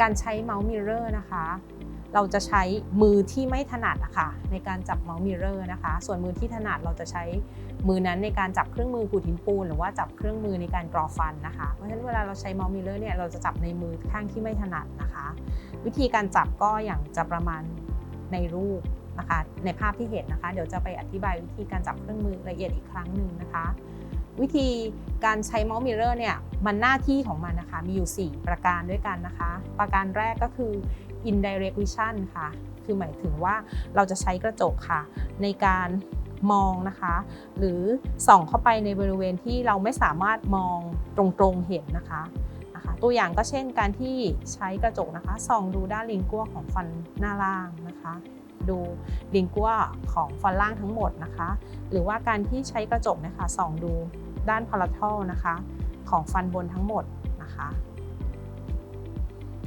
การใช้เมาส์มิเรอร์นะคะ เราจะใช้มือที่ไม่ถนัดอะคะในการจับเมาส์มิเรอร์นะคะ ส่วนมือที่ถนัดเราจะใช้มือนั้นในการจับเครื่องมือขูดหินปูน หรือว่าจับเครื่องมือในการกรอฟันนะคะ เพราะฉะนั้นเวลาเราใช้เมาส์มิเรอร์เนี่ยเราจะจับในมือข้างที่ไม่ถนัดนะคะ วิธีการจับก็อย่างจะประมาณในรูปนะคะในภาพที่เห็นนะคะ เดี๋ยวจะไปอธิบายวิธีการจับเครื่องมือละเอียดอีกครั้งหนึ่งนะคะ วิธีการใช้มาส์มิเรอร์เนี่ยมันหน้าที่ของมันนะคะ มีอยู่ 4 ประการด้วยกันนะคะ ประการแรกก็คือ indirect vision ค่ะ คือหมายถึงว่าเราจะใช้กระจกค่ะ ในการมองนะคะ หรือส่องเข้าไปในบริเวณที่เราไม่สามารถมองตรงๆเห็นนะคะนะคะ ตัวอย่างก็เช่นการที่ใช้กระจกนะคะส่องดูด้านลิงกัวของฟันหน้าล่างนะคะ ดูลิงกัวของฟันล่างทั้งหมดนะคะ หรือว่าการที่ใช้กระจกนะคะส่องดูด้านพาราทอลนะคะ ของฟันบนทั้งหมดนะคะ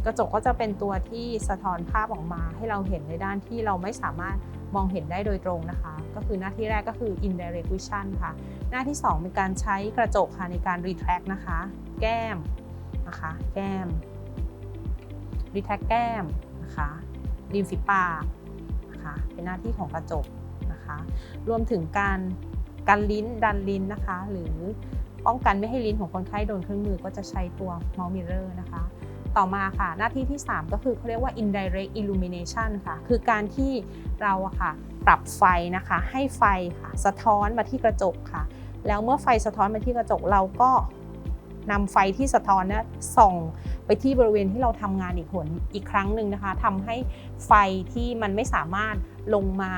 กระจกก็จะเป็นตัวที่สะท้อนภาพออกมาให้เราเห็นในด้านที่เราไม่สามารถมองเห็นได้โดยตรงนะคะ ก็คือหน้าที่แรกก็คือ indirect vision ค่ะ หน้าที่ 2 เป็นการใช้กระจกค่ะในการ retract นะคะ แก้มนะคะ แก้ม retract แก้มนะคะริมฝีปาก นะคะ เป็นหน้าที่ของกระจกนะคะ รวมถึงการกันลิ้นดันลิ้นนะคะ หรือป้องกันไม่ให้ลิ้นของคนไข้โดนเครื่องมือก็จะใช้ตัว mouth mirror นะคะ ต่อมาค่ะหน้าที่ที่ 3 ก็คือเขาเรียกว่า indirect illumination ค่ะ คือการที่เราค่ะปรับไฟนะคะ ให้ไฟค่ะสะท้อนมาที่กระจกค่ะ แล้วเมื่อไฟสะท้อนมาที่กระจกเราก็ นำไฟที่สะท้อนนี่ส่องไปที่บริเวณที่เราทำงานอีกหนอีกครั้งหนึ่งนะคะทำให้ไฟที่มันไม่สามารถลงมา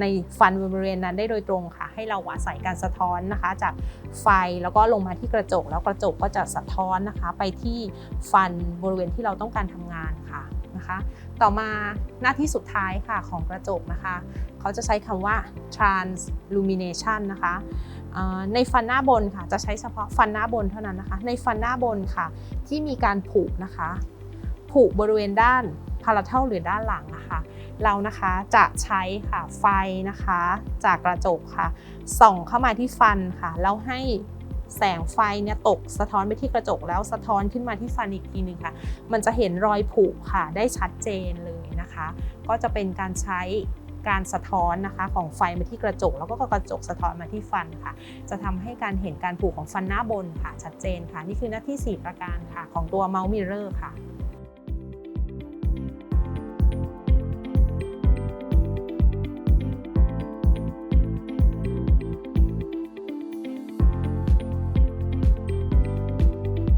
ในฟันบริเวณนั้นได้โดยตรงค่ะ ให้เราอาศัยการสะท้อนนะคะ จากไฟแล้วก็ลงมาที่กระจก แล้วกระจกก็จะสะท้อนนะคะ ไปที่ฟันบริเวณที่เราต้องการทำงานค่ะ นะคะ ต่อมาหน้าที่สุดท้ายค่ะของกระจกนะคะ เขาจะใช้คำว่า translumination นะคะในฟันหน้าบนค่ะ จะใช้เฉพาะฟันหน้าบนเท่านั้นนะคะ ในฟันหน้าบนค่ะ ที่มีการผุนะคะ ผุบริเวณด้านพาราเทลหรือด้านหลังนะคะเรานะคะจะใช้ค่ะไฟนะคะ จากกระจกค่ะ ส่องเข้ามาที่ฟันค่ะแล้วให้ แสงไฟเนี่ยตกสะท้อนไปที่กระจกแล้วสะท้อนขึ้นมาที่ฟันอีกทีนึงค่ะ มันจะเห็นรอยผุค่ะได้ชัดเจนเลยนะคะ ก็จะเป็นการใช้การสะท้อนนะคะของไฟมาที่กระจก แล้วก็กระจกสะท้อนมาที่ฟันค่ะ จะทำให้การเห็นการผุของฟันหน้าบนค่ะชัดเจนค่ะ นี่คือหน้าที่ 4 ประการค่ะ ของตัวเมาส์มิเรอร์ค่ะ